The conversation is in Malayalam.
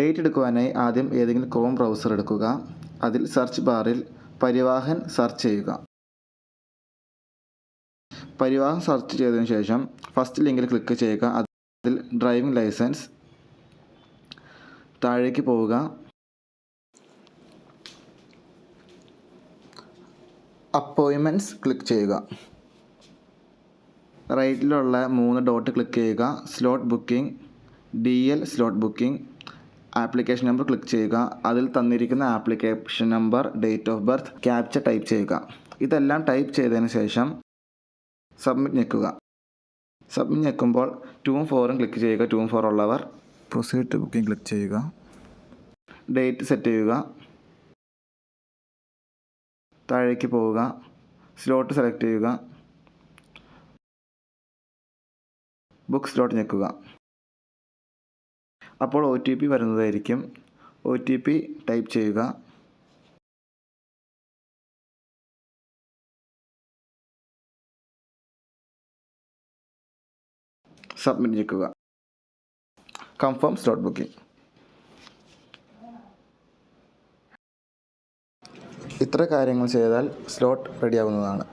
ഡേറ്റ് എടുക്കുവാനായി ആദ്യം ഏതെങ്കിലും ക്രോം ബ്രൗസർ എടുക്കുക. അതിൽ സെർച്ച് ബാറിൽ പരിവാഹൻ സെർച്ച് ചെയ്യുക. പരിവാഹൻ സെർച്ച് ചെയ്തതിനു ശേഷം ഫസ്റ്റ് ലിങ്കിൽ ക്ലിക്ക് ചെയ്യുക. അതിൽ ഡ്രൈവിംഗ് ലൈസൻസ് താഴേക്ക് പോവുക. അപ്പോയിൻമെന്റ്സ് ക്ലിക്ക് ചെയ്യുക. റൈറ്റിലുള്ള മൂന്ന് ഡോട്ട് ക്ലിക്ക് ചെയ്യുക. Slot booking D L slot booking application number click ചെയ്യുക. അതിൽ തന്നിരിക്കുന്ന application number date of birth captcha type ചെയ്യുക. ഇതെല്ലാം ടൈപ്പ് ചെയ്തതിന് ശേഷം സബ്മിറ്റ് ഞെക്കുക. സബ്മിറ്റ് ഞെക്കുമ്പോൾ ടൂം ഫോറും ക്ലിക്ക് ചെയ്യുക. ടൂം ഫോർ ഉള്ളവർ പ്രൊസീഡ് ടു ബുക്കിംഗ് ക്ലിക്ക് ചെയ്യുക. ഡേറ്റ് സെറ്റ് ചെയ്യുക. താഴേക്ക് പോവുക. സ്ലോട്ട് സെലക്ട് ചെയ്യുക. ബുക്ക് സ്ലോട്ട് ഞെക്കുക. അപ്പോൾ ഒ ടി പി വരുന്നതായിരിക്കും. ഒ ടി പി ടൈപ്പ് ചെയ്യുക. സബ്മിറ്റ് ഞെക്കുക കൺഫേം സ്ലോട്ട് ബുക്കിംഗ് ഇത്ര കാര്യങ്ങൾ ചെയ്താൽ സ്ലോട്ട് റെഡിയാവുന്നതാണ്